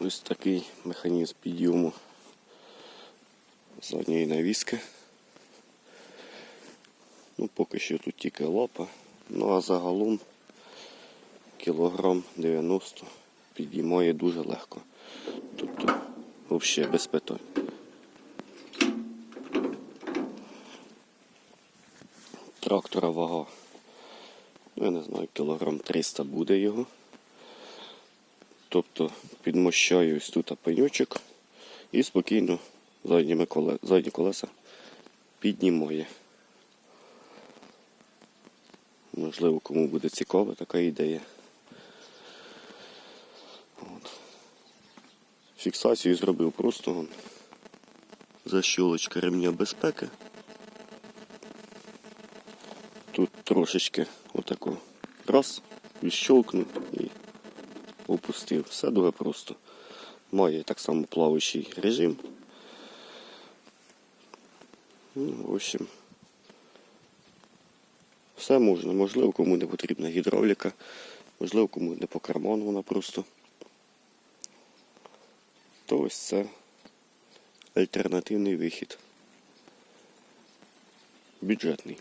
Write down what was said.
Ось такий механізм підйому задньої навіски. Ну, поки що тут тільки лапа. Ну а загалом кілограм 90 підіймає дуже легко. Тобто взагалі без питань. Трактора вага. Ну, я не знаю, кілограм 300 буде його. Тобто підмощаю ось тут пенючок і спокійно задніми коле... задні колеса піднімає. Можливо, кому буде цікава така ідея. От. Фіксацію зробив просто вон, защолочка ремня безпеки. Тут трошечки отако раз, відщолкнув опустив. Все дуже просто. Має так само плаваючий режим. Ну, в общем, все можна. Можливо, кому не потрібна гідравліка, можливо, кому не по карману вона просто. То ось це альтернативний вихід. Бюджетний.